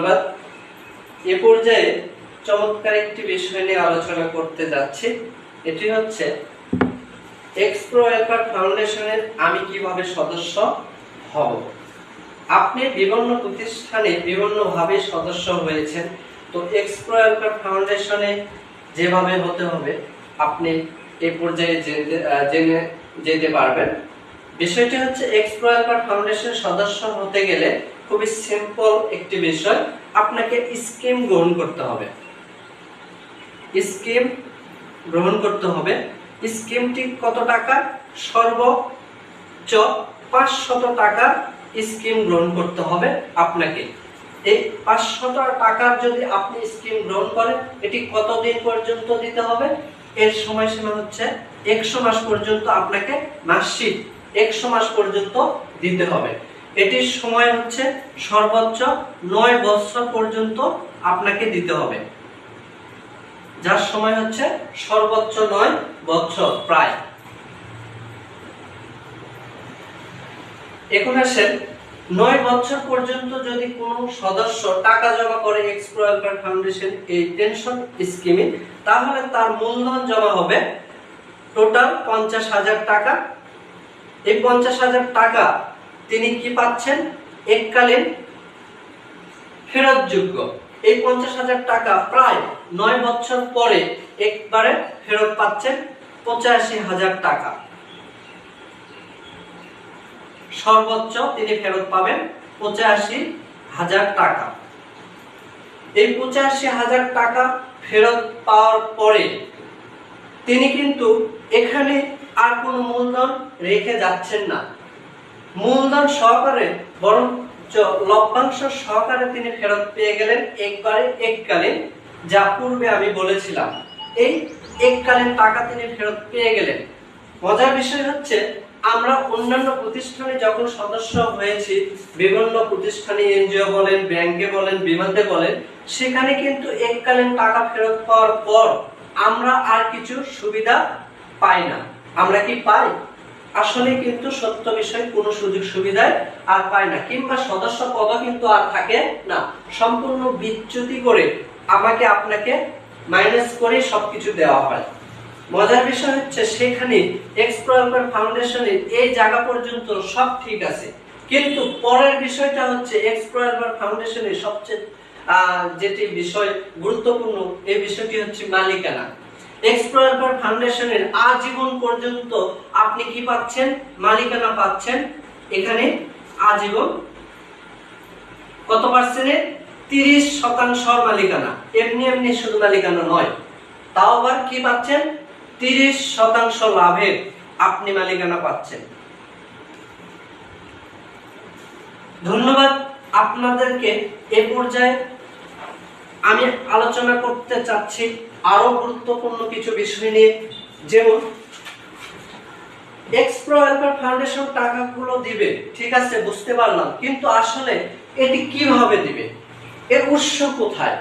ধন্যবাদ। এ পর্যায়ে চমৎকার একটি বিষয় নিয়ে আলোচনা করতে যাচ্ছি। এটি হচ্ছে এক্সপ্রো ফাউন্ডেশনের আমি কীভাবে সদস্য হব? আপনি বিভিন্ন প্রতিষ্ঠানে বিভিন্নভাবে সদস্য হয়েছেন। তো এক্সপ্রো অ্যালফার ফাউন্ডেশনে যেভাবে হতে হবে, আপনি এই পর্যায়ে জেনে যেতে পারবেন। বিষয়টি হচ্ছে এক্সপ্রো অ্যালফার ফাউন্ডেশন সদস্য হতে গেলে খুবই সিম্পল একটি বিষয়, আপনাকে স্কিম গ্রহণ করতে হবে। স্কিম গ্রহণ করতে হবে। স্কিমটি কত টাকা? সর্বোচ্চ পাঁচশত টাকা স্কিম গ্রহণ করতে হবে আপনাকে। এই পাঁচশত টাকার যদি আপনি স্কিম গ্রহণ করেন, এটি কতদিন পর্যন্ত দিতে হবে? এর সময়সীমা হচ্ছে একশো মাস পর্যন্ত আপনাকে মাসিক একশো মাস পর্যন্ত দিতে হবে। এটির সময় হচ্ছে সর্বোচ্চ নয় বৎসর পর্যন্ত আপনাকে দিতে হবে। যার সময় হচ্ছে সর্বোচ্চ নয় বৎসর প্রায়। এখন আসেন, নয় বছর পর্যন্ত যদি কোনো সদস্য টাকা জমা করে এক্সপ্রো ওয়েলফেয়ার ফাউন্ডেশন এই পেনশন স্কিমে তাহলে তার মূলধন জমা হবে টোটাল পঞ্চাশ হাজার টাকা। এই পঞ্চাশ হাজার টাকা তিনি কি পাচ্ছেন? এককালীন ফেরতযোগ্য। এই পঞ্চাশ হাজার টাকা প্রায় নয় বছর পরে একবারে ফেরত পাচ্ছেন পঁচাশি হাজার টাকা। সর্বোচ্চ তিনি ফেরত পাবেন পঁচাশি হাজার টাকা। এই পঁচাশি হাজার টাকা ফেরত পাওয়ার পরে তিনি কিন্তু এখানে আর কোনো মূলধন রেখে যাচ্ছেন না। মূলধন সহকারে বরং লভ্যাংশ সহকারে তিনি ফেরত পেয়ে গেলেন একবারে এককালীন যা পূর্বে আমি বলেছিলাম। এই এককালীন টাকা তিনি ফেরত পেয়ে গেলেন। মজার বিষয় হচ্ছে, আমরা অন্যান্য প্রতিষ্ঠানে যখন সদস্য হয়েছি, বিভিন্ন প্রতিষ্ঠানে এনজিও বলেন, ব্যাংকে বলেন বিমাতে বলেন, সেখানে কিন্তু এককালীন টাকা ফেরত পাওয়ার পর আমরা আর কিছু সুবিধা পাই না। আমরা কি পাই? আসলে কিন্তু সত্য বিষয়, কোনো সুযোগ সুবিধায় আর পায় না। কিংবা সদস্য পদও কিন্তু আর থাকে না। সম্পূর্ণ বিচ্যুতি করে আমাকে আপনাকে মাইনাস করে সবকিছু দেওয়া হয়। মজার বিষয় হচ্ছে সেখানে এক্সপ্লোয়ার ফাউন্ডেশনের এই জায়গা পর্যন্ত সব ঠিক আছে। কিন্তু পরের বিষয়টা হচ্ছে এক্সপ্লোয়ার ফাউন্ডেশনের সবচেয়ে যেটি বিষয় গুরুত্বপূর্ণ, এই বিষয়টি হচ্ছে মালিকানা। এক্সপ্লোয়ার ফাউন্ডেশনের আজীবন পর্যন্ত আপনি কি পাচ্ছেন? মালিকানা পাচ্ছেন। এখানে আজীবন কত পার্সেন্টে তিরিশ শতাংশ মালিকানা। এমনি এমনি শুধু মালিকানা নয়। তাও আবার কি পাচ্ছেন? তিরিশ শতাংশ লাভের আপনি মালিকানা পাচ্ছেন। ধন্যবাদ আপনাদেরকে। এ পর্যায়ে আমি আলোচনা করতে চাচ্ছি আরও গুরুত্বপূর্ণ কিছু বিষয় নিয়ে, যেমন এক্সপ্রো ওয়েলফেয়ার ফাউন্ডেশন টাকাগুলো দিবে, ঠিক আছে, বুঝতে পারলাম, কিন্তু আসলে এটি কীভাবে দিবে? এর উৎস কোথায়?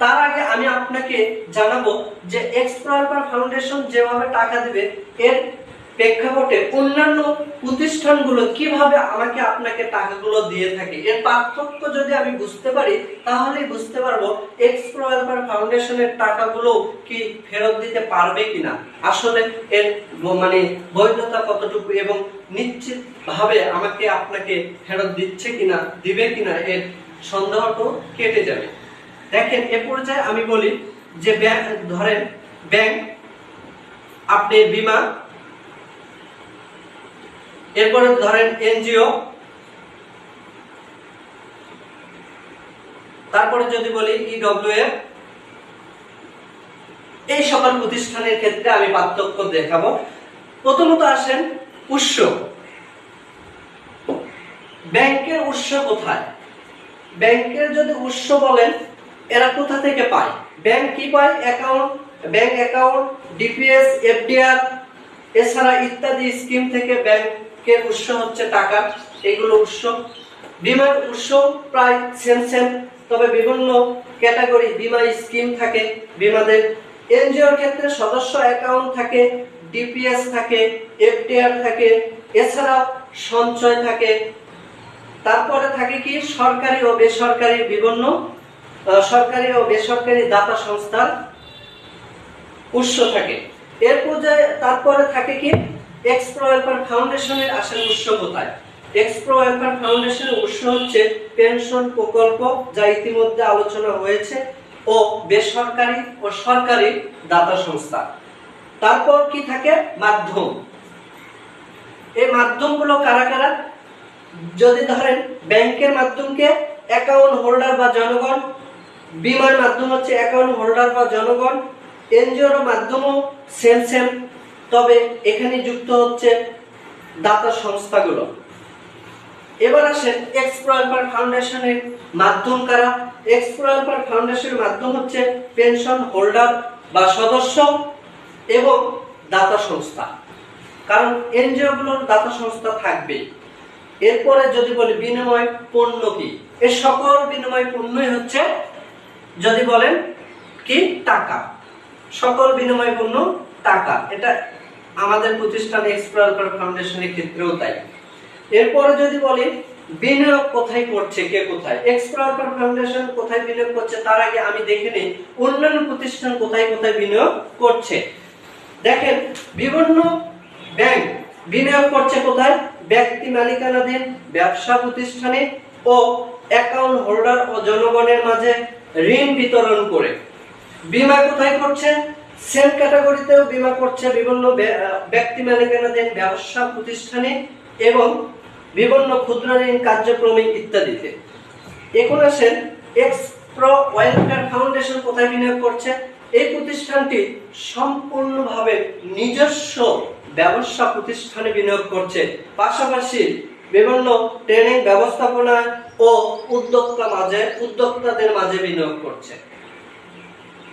তার আগে আমি আপনাকে জানাব যে এক্সপ্রো ওয়েলফেয়ার ফাউন্ডেশন যেভাবে টাকা দিবে, এর প্রেক্ষাপটে অন্যান্য প্রতিষ্ঠানগুলো কীভাবে আমাকে আপনাকে টাকাগুলো দিয়ে থাকে? এর পার্থক্য যদি আমি বুঝতে পারি, তাহলেই বুঝতে পারব এক্সপ্রো ফাউন্ডেশনের টাকাগুলো কি ফেরত দিতে পারবে কিনা। আসলে এর মানে বৈধতা কতটুকু এবং নিশ্চিতভাবে আমাকে আপনাকে ফেরত দিচ্ছে কিনা, দিবে কিনা এর সন্দেহটাও কেটে যাবে। দেখেন, এ পর্যায়ে আমি বলি যে ব্যাংক, ধরেন ব্যাংক, আপনি বিমা এরপরে ধরেন এনজিও, তারপরে যদি বলি ইডব্লিউএফ এই সকল প্রতিষ্ঠানের ক্ষেত্রে আমি পার্থক্য দেখাবো। প্রথমত আসেন উৎস। ব্যাংকের উৎস কোথায়? ব্যাংকের যদি উৎস বলেন, এরা কোথা থেকে পায়? ব্যাংক কি পায়? Account, bank account, DPS, FDR, এছাড়া ইত্যাদি স্কিম থেকে ব্যাংকের উৎস হচ্ছে টাকা। এগুলো উৎস। বিমার উৎস প্রায় সেম সেম, তবে বিভিন্ন ক্যাটাগরি বিমা স্কিম থাকে বিমাদের। এনজিওর ক্ষেত্রে সদস্য অ্যাকাউন্ট থাকে, ডিপিএস থাকে এফটিআর থাকে এছাড়াও সঞ্চয় থাকে। তারপরে থাকে কি সরকারি ও বেসরকারি বিভিন্ন সরকারি ও বেসরকারি দাতা সংস্থার উৎস থাকে। এর পর্যায়ে তারপরে থাকে কি এক্সপ্রো ওয়েলফেয়ার ফাউন্ডেশনের আসলে উৎস কোথায়? এক্সপ্রো ফাউন্ডেশনের উৎস হচ্ছে পেনশন প্রকল্প, যা ইতিমধ্যে আলোচনা হয়েছে, ও বেসরকারি ও সরকারি দাতা সংস্থা। তারপর কি থাকে? মাধ্যম। এই মাধ্যমগুলো কারা কারা? যদি ধরেন, ব্যাংকের মাধ্যমকে অ্যাকাউন্ট হোল্ডার বা জনগণ, বিমার মাধ্যম হচ্ছে অ্যাকাউন্ট হোল্ডার বা জনগণ, এনজিওর মাধ্যমও সেম সেম তবে এখানে যুক্ত হচ্ছে দাতা সংস্থাগুলো। এবার আসেন এক্সপ্রয়ার ফাউন্ডেশনের মাধ্যম কারা? এক্সপ্রয়ার ফাউন্ডেশনের মাধ্যম হচ্ছে পেনশন হোল্ডার বা সদস্য এবং দাতা সংস্থা। কারণ এনজিও গুলোর দাতা সংস্থা থাকবে। এরপরে যদি বলি বিনিময় পণ্য কি? এর সকল বিনিময় পণ্যই হচ্ছে যদি বলেন কি? টাকা। সকল বিনিময় পণ্য টাকা। এটা আমাদের প্রতিষ্ঠান এক্সপ্লোর ফাউন্ডেশনের ক্ষেত্রেও তাই। এরপরে যদি বলি, বিনিয়োগ কোথায় করছে, কে কোথায়? এক্সপ্লোর ফাউন্ডেশন কোথায় বিনিয়োগ করছে, তার আগে আমি দেখে নিই অন্যান্য প্রতিষ্ঠান কোথায় কোথায় বিনিয়োগ করছে। দেখেন, বিভিন্ন ব্যাংক বিনিয়োগ করছে কোথায়? ব্যক্তি মালিকানাধীন ব্যবসা প্রতিষ্ঠানে ও অ্যাকাউন্ট হোল্ডার ও জনগণের মাঝে ঋণ বিতরণ করে। বিমা কোথায় করছে? সেম ক্যাটাগরিতেও বিমা করছে বিভিন্ন ব্যক্তি মালিকানাধীন ব্যবসা প্রতিষ্ঠানে এবং বিভিন্ন ক্ষুদ্র ঋণ কার্যক্রমে ইত্যাদিতে। এখন আসেন এক্স প্রো ওয়েলফেয়ার ফাউন্ডেশন কোথায় বিনিয়োগ করছে? এই প্রতিষ্ঠানটি সম্পূর্ণভাবে নিজস্ব ব্যবসা প্রতিষ্ঠানে বিনিয়োগ করছে। পাশাপাশি বিভিন্ন ট্রেনিং ব্যবস্থাপনা ও উদ্যোক্তা মাঝে, উদ্যোক্তাদের মাঝে বিনিয়োগ করছে।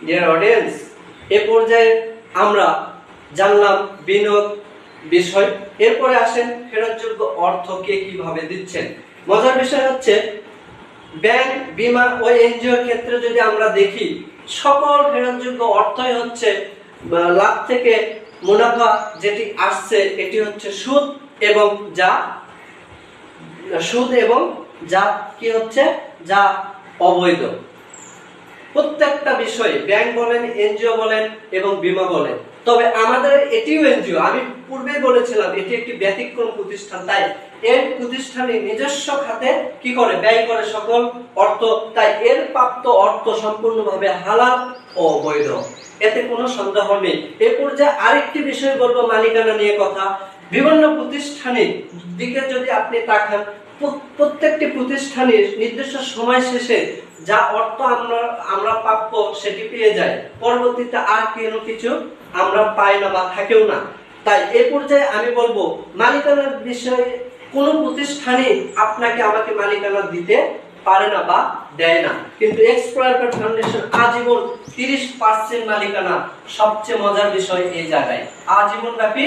ডিয়ার অডিয়েন্স এ পর্যায়ে আমরা জানলাম বিনোদ বিষয়। এরপরে আসেন ফেরতযোগ্য অর্থ কে কীভাবে দিচ্ছেন? মজার বিষয় হচ্ছে, ব্যাংক, বিমা ও এনজিওর ক্ষেত্রে যদি আমরা দেখি, সকল ফেরতযোগ্য অর্থই হচ্ছে লাভ থেকে মুনাফা যেটি আসছে, এটি হচ্ছে সুদ এবং যা, সুদ এবং যা কি হচ্ছে? যা অবৈধ। প্রত্যেকটা বিষয়ে ব্যাংক বলেন, এনজিও বলেন এবং বিমা বলেন। তবে আমাদের এটিও এনজিও। আমি পূর্বেই বলেছিলাম, এটি একটি ব্যতিক্রম প্রতিষ্ঠান। তাই এর প্রতিষ্ঠানে নিজস্ব খাতে কি করে? ব্যয় করে সকল অর্থ। তাই এর প্রাপ্ত অর্থ সম্পূর্ণভাবে হালাল ও অবৈধ এতে কোনো সন্দেহ নেই। এ পর্যায়ে আরেকটি বিষয় বলব, মালিকানা নিয়ে কথা। বিভিন্ন প্রতিষ্ঠানের দিকে যদি আপনি তাকান প্রত্যেকটি প্রতিষ্ঠানের নির্দিষ্ট সময় শেষে যা অর্থ আমরা আমরা প্রাপ্য সেটি পেয়ে যাই পরবর্তীতে আর কোনো কিছু আমরা পাই না বা থাকেও না। তাই এই পর্যায়ে আমি বলব, মালিকানার বিষয়ে কোন প্রতিষ্ঠানে আপনাকে আমাকে মালিকানা দিতে পারে না বা দেয় না। কিন্তু এক্সপ্লোয়ার ফাউন্ডেশন আজীবন তিরিশ পার্সেন্ট মালিকানা সবচেয়ে মজার বিষয় এই জায়গায়। আজীবন ব্যাপী